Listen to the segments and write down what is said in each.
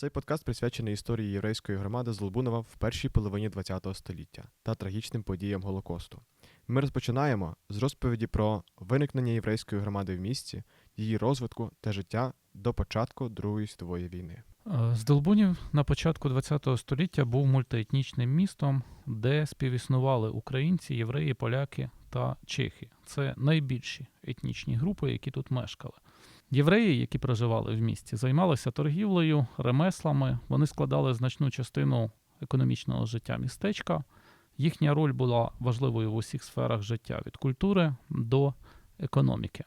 Цей подкаст присвячений історії єврейської громади з Лубунова в першій половині ХХ століття та трагічним подіям Голокосту. Ми розпочинаємо з розповіді про виникнення єврейської громади в місті, її розвитку та життя до початку Другої світової війни. Е, Здолбунів на початку ХХ століття був мультиетнічним містом, де співіснували українці, євреї, поляки та чехи. Це найбільші етнічні групи, які тут мешкали. Євреї, які проживали в місті, займалися торгівлею, ремеслами. Вони складали значну частину економічного життя містечка. Їхня роль була важливою в усіх сферах життя від культури до економіки.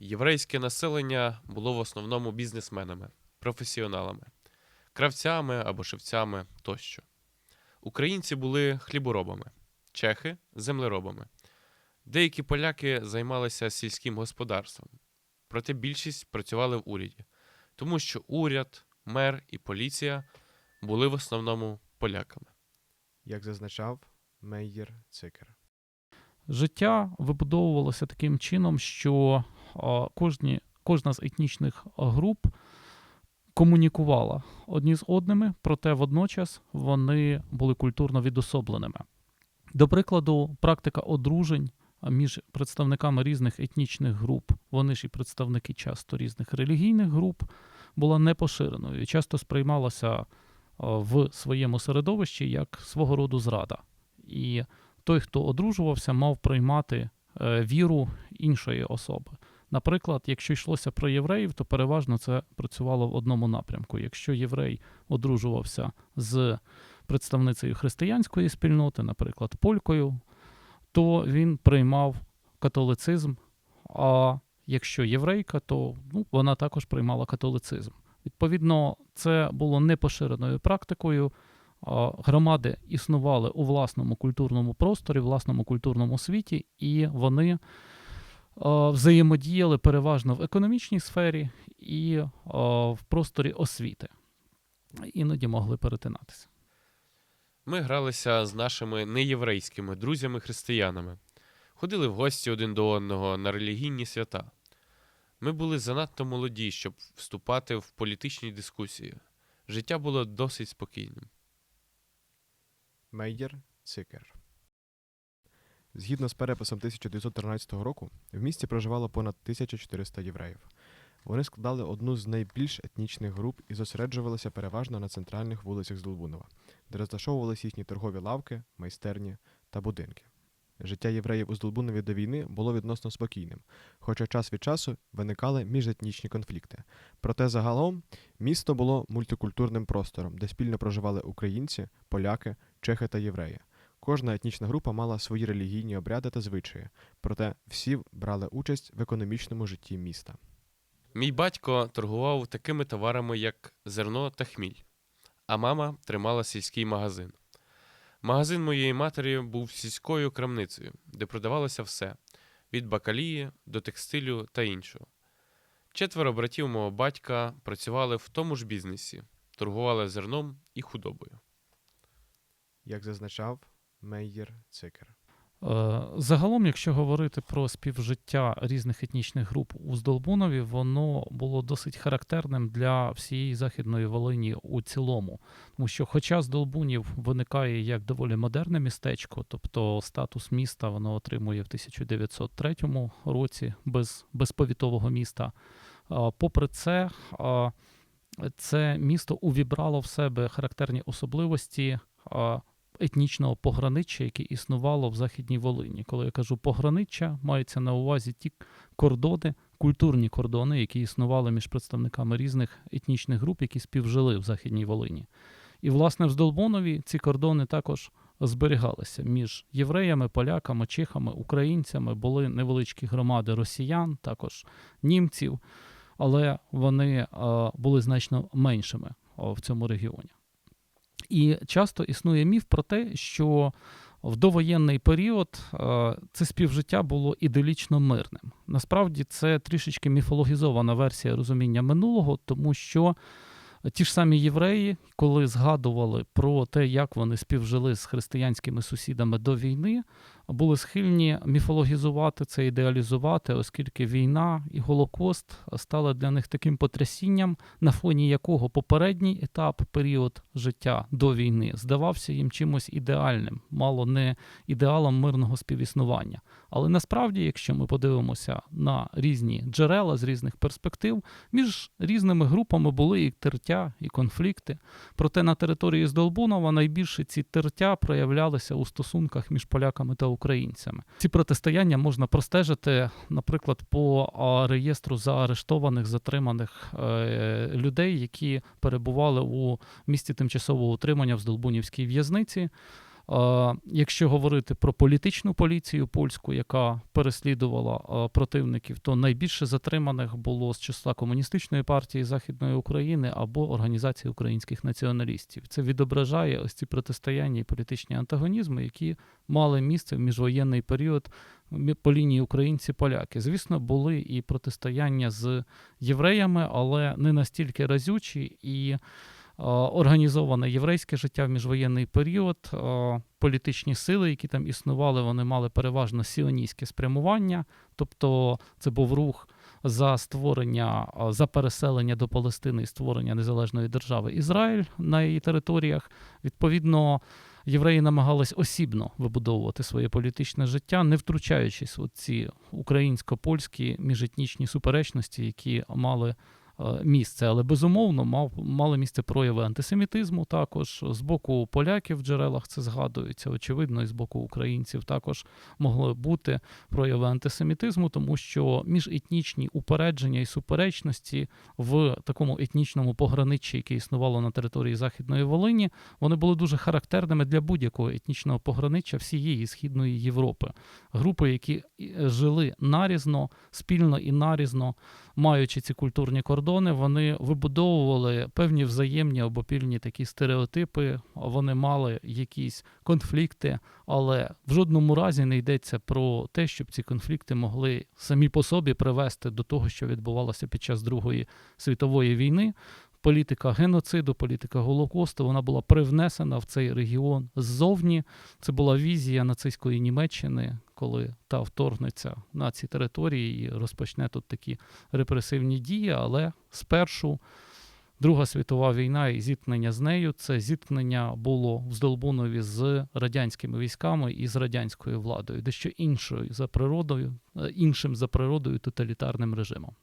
Єврейське населення було в основному бізнесменами, професіоналами, кравцями або шевцями тощо. Українці були хліборобами, чехи землеробами. Деякі поляки займалися сільським господарством, проте більшість працювали в уряді, тому що уряд, мер і поліція були в основному поляками. Як зазначав Мейєр Цикер. Життя вибудовувалося таким чином, що кожні, кожна з етнічних груп комунікувала одні з одними, проте водночас вони були культурно відособленими. До прикладу, практика одружень між представниками різних етнічних груп, вони ж і представники часто різних релігійних груп, була непоширеною і часто сприймалася в своєму середовищі як свого роду зрада. І той, хто одружувався, мав приймати е, віру іншої особи. Наприклад, якщо йшлося про євреїв, то переважно це працювало в одному напрямку. Якщо єврей одружувався з представницею християнської спільноти, наприклад, полькою, то він приймав католицизм. А якщо єврейка, то ну, вона також приймала католицизм. Відповідно, це було непоширеною практикою. Громади існували у власному культурному просторі, власному культурному світі, і вони взаємодіяли переважно в економічній сфері і в просторі освіти. Іноді могли перетинатися. Ми гралися з нашими неєврейськими друзями-християнами, ходили в гості один до одного на релігійні свята. Ми були занадто молоді, щоб вступати в політичні дискусії. Життя було досить спокійним. Мейєр Цикер. Згідно з переписом 1913 року, в місті проживало понад 1400 євреїв. Вони складали одну з найбільш етнічних груп і зосереджувалися переважно на центральних вулицях Здолбунова, де розташовувалися їхні торгові лавки, майстерні та будинки. Життя євреїв у Здолбунові до війни було відносно спокійним, хоча час від часу виникали міжетнічні конфлікти. Проте загалом місто було мультикультурним простором, де спільно проживали українці, поляки, чехи та євреї. Кожна етнічна група мала свої релігійні обряди та звичаї, проте всі брали участь в економічному житті міста. Мій батько торгував такими товарами, як зерно та хміль, а мама тримала сільський магазин. Магазин моєї матері був сільською крамницею, де продавалося все від бакалії до текстилю та іншого. Четверо братів мого батька працювали в тому ж бізнесі, торгували зерном і худобою. Як зазначав Мейєр Цикер. Е, Загалом, якщо говорити про співжиття різних етнічних груп у Здолбунові, воно було досить характерним для всієї західної Волині у цілому. Тому що, хоча Здолбунів виникає як доволі модерне містечко, тобто статус міста воно отримує в 1903 році без, без повітового міста. Попри це, це місто увібрало в себе характерні особливості етнічного пограниччя, яке існувало в Західній Волині. Коли я кажу пограниччя, мається на увазі ті кордони, культурні кордони, які існували між представниками різних етнічних груп, які співжили в Західній Волині. І, власне, в Здолбонові ці кордони також зберігалися між євреями, поляками, чехами, українцями. Були невеличкі громади росіян, також німців, але вони були значно меншими в цьому регіоні. І часто існує міф про те, що в довоєнний період е, це співжиття було іделічно мирним. Насправді це трішечки міфологізована версія розуміння минулого, тому що ті ж самі євреї, коли згадували про те, як вони співжили з християнськими сусідами до війни, були схильні міфологізувати це, ідеалізувати, оскільки війна і Голокост стали для них таким потрясінням, на фоні якого попередній етап, період життя до війни, здавався їм чимось ідеальним, мало не ідеалом мирного співіснування. Але насправді, якщо ми подивимося на різні джерела з різних перспектив, між різними групами були і тертя, і конфлікти. Проте на території Здолбунова найбільше ці тертя проявлялися у стосунках між поляками та українцями. Ці протистояння можна простежити, наприклад, по реєстру заарештованих, затриманих е, людей, які перебували у місті тимчасового утримання в Здолбунівській в'язниці. Е, Якщо говорити про політичну поліцію польську, яка переслідувала е, противників, то найбільше затриманих було з числа комуністичної партії Західної України або організації українських націоналістів. Це відображає ось ці протистояння і політичні антагонізми, які мали місце в міжвоєнний період по лінії українці-поляки. Звісно, були і протистояння з євреями, але не настільки разючі і організоване єврейське життя в міжвоєнний період. е, Політичні сили, які там існували, вони мали переважно сіоністське спрямування, тобто це був рух за створення, е, за переселення до Палестини і створення незалежної держави Ізраїль на її територіях. Відповідно, євреї намагались осібно вибудовувати своє політичне життя, не втручаючись у ці українсько-польські міжетнічні суперечності, які мали е, місце. Але безумовно мав, мали місце прояви антисемітизму також. З боку поляків в джерелах це згадується. Очевидно, і з боку українців також могли бути прояви антисемітизму, тому що міжетнічні упередження і суперечності в такому етнічному пограниччі, яке існувало на території Західної Волині, вони були дуже характерними для будь-якого етнічного пограниччя всієї Східної Європи. Групи, які е, жили нарізно, спільно і нарізно, маючи ці культурні кордони, вони вибудовували певні взаємні обопільні такі стереотипи, вони мали якісь конфлікти, але в жодному разі не йдеться про те, щоб ці конфлікти могли самі по собі привести до того, що відбувалося під час Другої світової війни. Політика геноциду, політика Голокосту, вона була привнесена в цей регіон ззовні. Це була візія нацистської Німеччини, коли та вторгнеться на ці території і розпочне тут такі репресивні дії. Але спершу Друга світова війна і зіткнення з нею це зіткнення було в Здолбунові з радянськими військами і з радянською владою, дещо іншою за природою, е, іншим за природою тоталітарним режимом.